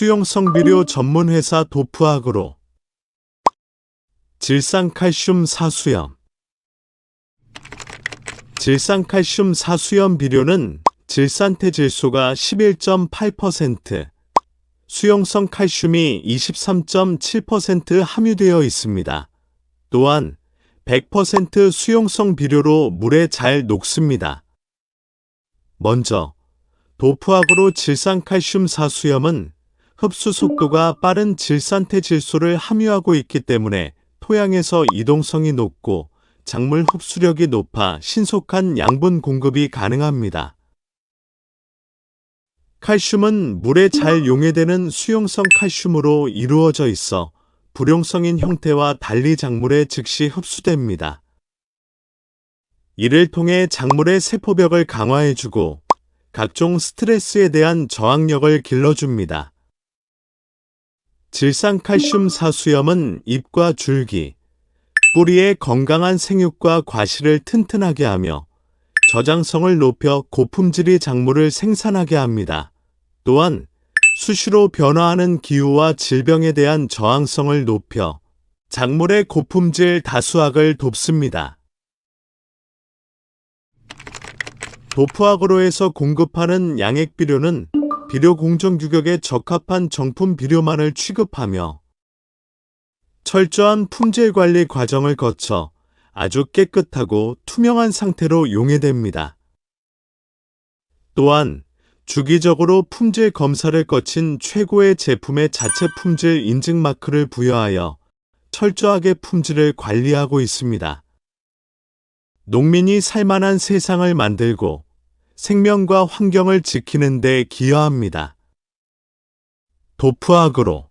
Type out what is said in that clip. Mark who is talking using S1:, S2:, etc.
S1: 수용성 비료 전문 회사 도프학으로 질산칼슘 사수염 질산칼슘 사수염 비료는 질산태 질소가 11.8%, 수용성 칼슘이 23.7% 함유되어 있습니다. 또한 100% 수용성 비료로 물에 잘 녹습니다. 먼저 도프학으로 질산칼슘 사수염은 흡수 속도가 빠른 질산태 질소를 함유하고 있기 때문에 토양에서 이동성이 높고 작물 흡수력이 높아 신속한 양분 공급이 가능합니다. 칼슘은 물에 잘 용해되는 수용성 칼슘으로 이루어져 있어 불용성인 형태와 달리 작물에 즉시 흡수됩니다. 이를 통해 작물의 세포벽을 강화해주고 각종 스트레스에 대한 저항력을 길러줍니다. 질산칼슘 사수염은 잎과 줄기, 뿌리의 건강한 생육과 과실을 튼튼하게 하며 저장성을 높여 고품질의 작물을 생산하게 합니다. 또한 수시로 변화하는 기후와 질병에 대한 저항성을 높여 작물의 고품질 다수학을 돕습니다. 도프학으로에서 공급하는 양액 비료는 비료 공정 규격에 적합한 정품 비료만을 취급하며 철저한 품질 관리 과정을 거쳐 아주 깨끗하고 투명한 상태로 용해됩니다. 또한 주기적으로 품질 검사를 거친 최고의 제품의 자체 품질 인증 마크를 부여하여 철저하게 품질을 관리하고 있습니다. 농민이 살만한 세상을 만들고 생명과 환경을 지키는 데 기여합니다. 도프학으로